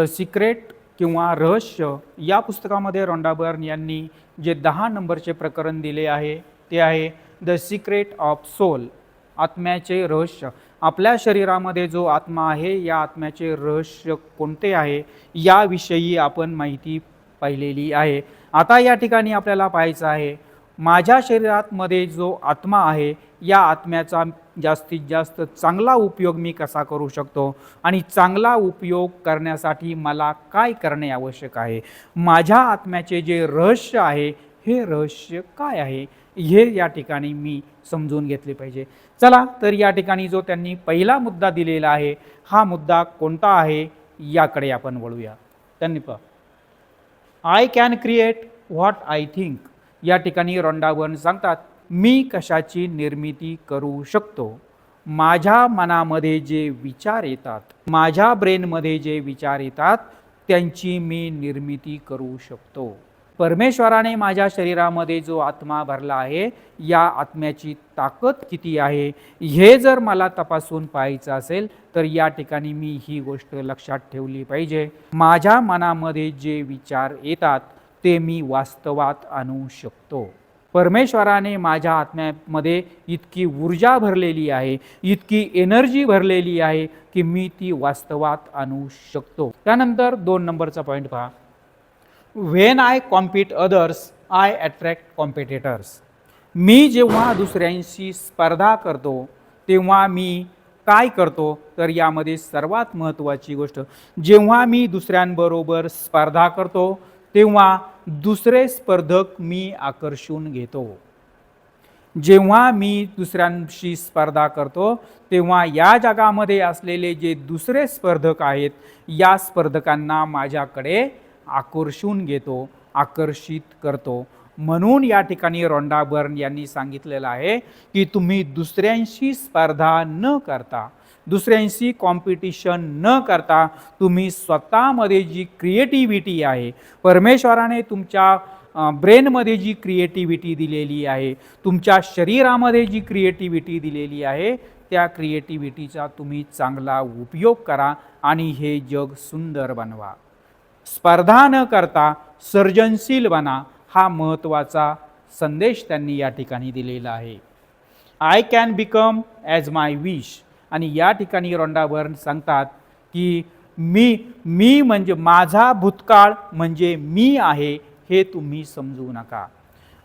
The secret किंवा रहस्य या पुस्तकामध्ये रोंडा बर्न यांनी जे दहा नंबरचे प्रकरण दिले आहे ते आहे द सिक्रेट ऑफ सोल आत्म्याचे रहस्य. आपल्या शरीरामध्ये जो आत्मा आहे या आत्म्याचे रहस्य कोणते आहे याविषयी आपण माहिती पाहिलेली आहे. आता या ठिकाणी आपल्याला पाहायचं आहे माझ्या शरीरातमध्ये जो आत्मा आहे या आत्म्याचा जास्तीत जास्त चांगला उपयोग मी कसा करू शकतो? आणि चांगला उपयोग करण्यासाठी मला काय करणे आवश्यक आहे? माझ्या आत्म्याचे जे रहस्य आहे हे रहस्य काय आहे? हे या ठिकाणी मी समजून घेतले पाहिजे. चला तर या ठिकाणी जो त्यांनी पहिला मुद्दा दिलेला आहे हा मुद्दा कोणता आहे? याकडे आपण वळूया. त्यांनी पहा. I can create what I think या ठिकाणी रोंडावन सांगतात मी कशाची निर्मिती करू शकतो? माझ्या मनामध्ये जे विचार येतात माझ्या ब्रेनमध्ये जे विचार येतात त्यांची मी निर्मिती करू शकतो. परमेश्वराने माझ्या शरीरामध्ये जो आत्मा भरला आहे या आत्म्याची ताकद किती आहे हे जर मला तपासून पाहायचं असेल तर या ठिकाणी मी ही गोष्ट लक्षात ठेवली पाहिजे. माझ्या मनामध्ये जे विचार येतात ते मी वास्तवात आणू शकतो. परमेश्वराने माझ्या आत्म्यामध्ये इतकी ऊर्जा भरलेली आहे इतकी एनर्जी भरलेली आहे की मी ती वास्तवात आणू शकतो. त्यानंतर दोन नंबरचा पॉईंट पहा. When I compete others I attract competitors मी जेव्हा दुसऱ्यांशी स्पर्धा करतो तेव्हा मी काय करतो? तर यामध्ये सर्वात महत्त्वाची गोष्ट जेव्हा मी दुसऱ्यांबरोबर स्पर्धा करतो तेव्हा दुसरे स्पर्धक मी आकर्षून घेतो. जेव्हा मी दुसऱ्यांशी स्पर्धा करतो तेव्हा या जगामध्ये असलेले जे दुसरे स्पर्धक आहेत या स्पर्धकांना माझ्याकडे आकर्षून घेतो आकर्षित करतो. म्हणून या ठिकाणी रोंडा बर्न यांनी सांगितलेलं आहे की तुम्ही दुसऱ्यांशी स्पर्धा न करता दुसऱ्यांशी कॉम्पिटिशन न करता तुम्ही स्वतःमध्ये जी क्रिएटिव्हिटी आहे परमेश्वराने तुमच्या ब्रेनमध्ये जी क्रिएटिव्हिटी दिलेली आहे तुमच्या शरीरामध्ये जी क्रिएटिव्हिटी दिलेली आहे त्या क्रिएटिव्हिटीचा तुम्ही चांगला उपयोग करा आणि हे जग सुंदर बनवा. स्पर्धा न करता सर्जनशील बना हा महत्त्वाचा संदेश त्यांनी या ठिकाणी दिलेला आहे. I can become as my wish आणि या ठिकाणी रोंडा सांगतात की मी मी म्हणजे माझा भूतकाळ म्हणजे मी आहे हे तुम्ही समजू नका.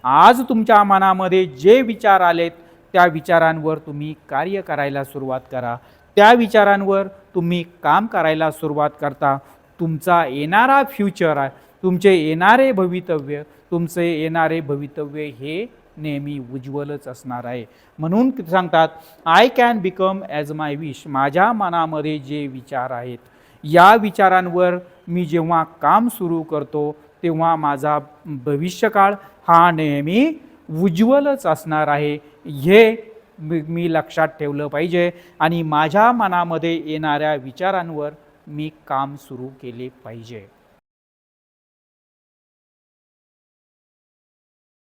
आज तुमच्या मनामध्ये जे विचार आलेत त्या विचारांवर तुम्ही कार्य करायला सुरुवात करा. त्या विचारांवर तुम्ही काम करायला सुरुवात करता. तुमचा येणारा फ्युचर आहे तुमचे येणारे भवितव्य तुमचे येणारे भवितव्य हे नेहमी उज्ज्वलच असणार आहे. म्हणून सांगतात I can become as my wish माझ्या मनामध्ये जे विचार आहेत या विचारांवर मी जेव्हा काम सुरू करतो तेव्हा माझा भविष्यकाळ हा नेहमी उज्ज्वलच असणार आहे. हे मी लक्षात ठेवलं पाहिजे आणि माझ्या मनामध्ये येणाऱ्या विचारांवर मी काम सुरू केले पाहिजे.